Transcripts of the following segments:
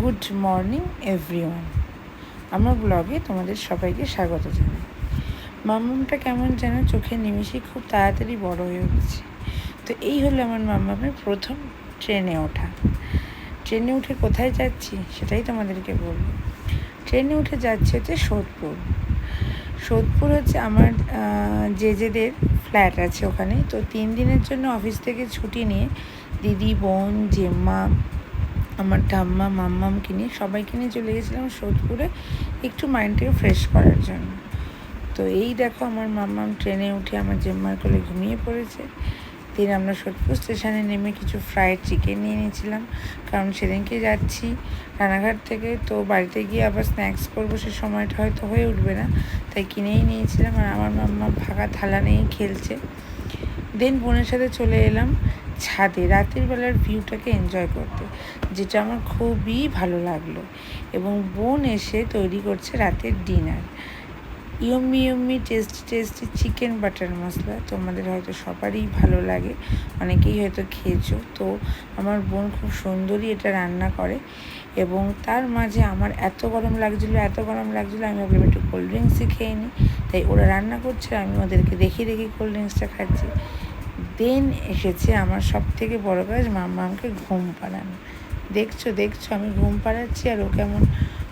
Good morning everyone আমার ব্লগে তোমাদের সবাইকে স্বাগত জানাই। মাম্মামটা কেমন যেন চোখের নিমিষেই খুব তাড়াতাড়ি বড় হয়ে উঠছে। তো এই হলো আমার মাম্মামের প্রথম ট্রেনে ওঠা। ট্রেনে উঠে কোথায় যাচ্ছি সেটাই তোমাদেরকে বলব। ট্রেনে উঠে যাচ্ছি হচ্ছে সোদপুর। সোদপুর হচ্ছে আমার জেজেদের ফ্ল্যাট আছে ওখানে। তো তিন দিনের জন্য অফিস থেকে ছুটি নিয়ে দিদি, বোন, জেম্মা আমার ঠাম্মা, মাম্মামকে নিয়ে সবাইকে নিয়ে চলে গেছিলাম সোদপুরে একটু মাইন্ডটাকে ফ্রেশ করার জন্য। তো এই দেখো আমার মাম্মাম ট্রেনে উঠে আমার জেম্মার কোলে ঘুমিয়ে পড়েছে। দিন আমরা সোদপুর স্টেশনে নেমে কিছু ফ্রাইড চিকেন নিয়ে নিয়েছিলাম। কারণ সেদিনকে যাচ্ছি রানাঘাট থেকে, তো বাড়িতে গিয়ে আবার স্ন্যাক্স করব সে সময়টা হয়তো হয়ে উঠবে না। তাই কিনেই নিয়েছিলাম আর আমার মাম্মা ফাঁকা থালা নিয়েই খেলছে। দেন বোনের সাথে চলে এলাম। ছাদে রাতের বেলার ভিউটাকে এনজয় করতে, যেটা আমার খুবই ভালো লাগল। এবং বোন এসে তৈরি করছে রাতের dinner yummy yummy tasty tasty chicken butter masala. তোমাদের হয়তো সবারই ভালো লাগে, অনেকেই হয়তো খেয়েছো। তো আমার বোন খুব সুন্দরই এটা রান্না করে। এবং তার মাঝে আমার এত গরম লাগছিল, এত গরম লাগছিল, আমি ভাবলাম একটু কোল্ড ড্রিঙ্কসই খেয়ে নিই তাই ওরা রান্না করছে, আমি ওদেরকে দেখে দেখে কোল্ড ড্রিঙ্কসটা খাচ্ছি। দেন এসেছে আমার সব থেকে বড় কাজ মাম্মামকে ঘুম পাড়ানো। দেখছ দেখছ, আমি ঘুম পাড়াচ্ছি আর ও কেমন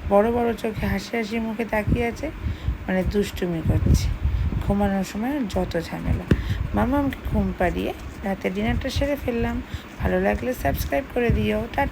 বড় বড় চোখে হাসি হাসি মুখে তাকিয়ে আছে মানে দুষ্টুমি করছে। ঘুমানোর সময় যত ঝামেলা। মামামকে ঘুম পাড়িয়ে রাতে ডিনারটা সেরে ফেললাম। ভালো লাগলে সাবস্ক্রাইব করে দিও। টা